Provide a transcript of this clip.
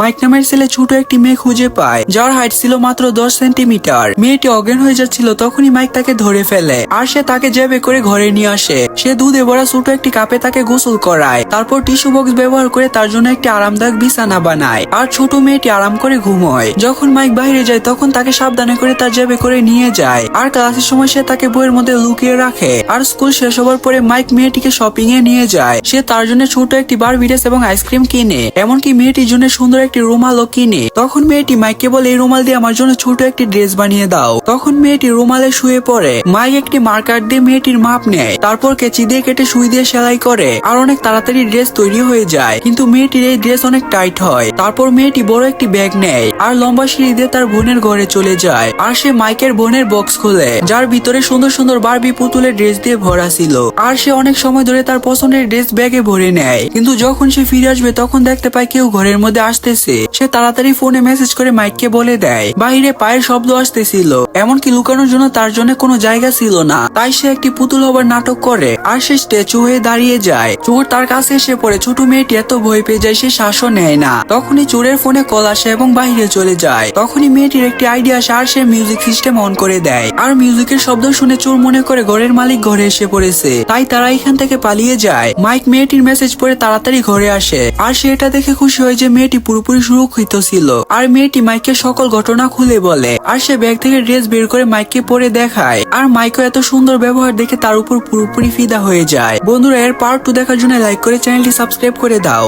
Mic নামের ছেলে ছোট একটি মেয়ে খুঁজে পায়, যার হাইট ছিল মাত্র দশ সেন্টিমিটার মেয়েটি অজ্ঞান হয়ে যাচ্ছিল, তখনই মাইক তাকে ধরে ফেলে, আর সে তাকে জেবে করে ঘরে নিয়ে আসে। সে দুধে ভরা ছোট একটি কাপে তাকে গোসল করায়, তারপর টিস্যু বক্স ব্যবহার করে তার জন্য একটি আরামদায়ক বিছানা বানায়, আর ছোট মেয়েটি আরাম করে ঘুমোয়। যখন মাইক বাইরে যায়, তখন তাকে সাবধানে করে তার জেবে করে নিয়ে যায়, আর ক্লাসের সময় সে তাকে বইয়ের মধ্যে লুকিয়ে রাখে, আর স্কুল শেষ হওয়ার পরে মাইক মেয়েটিকে শপিং এ নিয়ে যায়। সে তার জন্য ছোট একটি বারবি ড্রেস এবং আইসক্রিম কিনে, এমনকি মেয়েটির জন্য সুন্দর একটি রুমালও কিনে। তখন মেয়েটি মাইককে বলে, এই রুমাল দিয়ে আমার জন্য ছোট একটি ড্রেস বানিয়ে দাও। তখন মেয়েটি রুমালে শুয়ে পড়ে। মাইক একটি মার্কার দিয়ে মেয়েটির মাপ নেয়। তারপর কেচি দিয়ে কেটে সুই দিয়ে সেলাই করে আর অনেক তাড়াতাড়ি ড্রেস তৈরি হয়ে যায়। কিন্তু মেয়েটির এই ড্রেস অনেক টাইট হয়। তারপর মেয়েটি বড় একটি ব্যাগ নেয় আর লম্বা সিঁড়ি দিয়ে তার বোনের ঘরে চলে যায়। আর সে মাইকের বোনের বক্স খোলে, যার ভিতরে সুন্দর সুন্দর বারবি পুতুলের ড্রেস দিয়ে ভরা ছিল। আর সে অনেক সময় ধরে তার পছন্দের ড্রেস ব্যাগে ভরে নেয়। কিন্তু যখন সে ফিরে আসবে, তখন দেখতে পায় কেউ ঘরের মধ্যে আসতেছে সে তাড়াতাড়ি ফোনে মেসেজ করে মাইককে বলে দেয় বাইরে পায়ের শব্দ আসতেছিল। এমনকি লুকানোর জন্য তার জন্য কোনো জায়গা ছিল না। তাই সে একটি পুতুল হবার নাটক করে আর সে স্ট্যাচু হয়ে দাঁড়িয়ে যায়। চোর তার কাছে এসে পড়ে। ছোট মেয়েটি এত ভয় পেয়ে যায়, সে শ্বাসও নেয় না। তখনই চোরের ফোনে কল আসে এবং বাইরে চলে যায়। তখনই মেয়েটির একটি আইডিয়া আসে আর সে মিউজিক সিস্টেম অন করে দেয়। আর মিউজিকের শব্দ শুনে চোর মনে করে ঘরের মালিক ঘরে এসে পড়েছে। তাই তারা এখান থেকে পালিয়ে যায়। মাইক মেয়েটির মেসেজ পড়ে তাড়াতাড়ি ঘরে আসে। আর সে এটা দেখে খুশি হয় যে মেয়েটি পুরোপুরি সুরক্ষিত ছিল আর মেয়েটি মাইককে সকল ঘটনা খুলে বলে। আর সে ব্যাগ থেকে ড্রেস বের করে মাইককে পরে দেখায়। আর মাইকও এত সুন্দর ব্যবহার দেখে তার উপর পুরোপুরি ফিদা হয়ে যায়। বন্ধুরা, এর পার্ট টু দেখার জন্য লাইক করে চ্যানেলটি সাবস্ক্রাইব করে দাও।